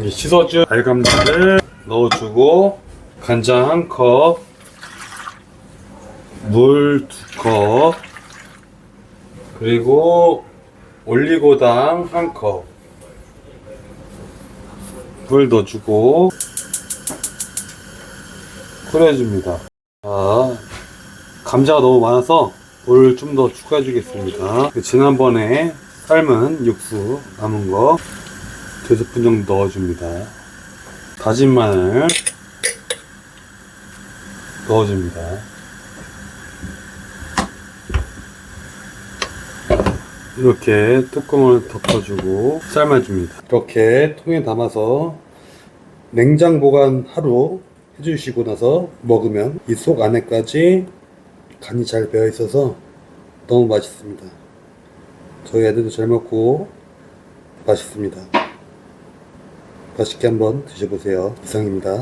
이 씻어준 알감자를 넣어주고 간장 한 컵, 물 두 컵, 그리고 올리고당 한 컵, 물 넣어주고 끓여줍니다. 자, 감자가 너무 많아서 물을 좀 더 추가해 주겠습니다. 지난번에 삶은 육수 남은 거 두 스푼 정도 넣어줍니다. 다진 마늘 넣어줍니다. 이렇게 뚜껑을 덮어주고 삶아줍니다. 이렇게 통에 담아서 냉장 보관 하루 해주시고 나서 먹으면 이 속 안에까지 간이 잘 배어 있어서 너무 맛있습니다. 저희 애들도 잘 먹고 맛있습니다. 맛있게 한번 드셔보세요. 이상입니다.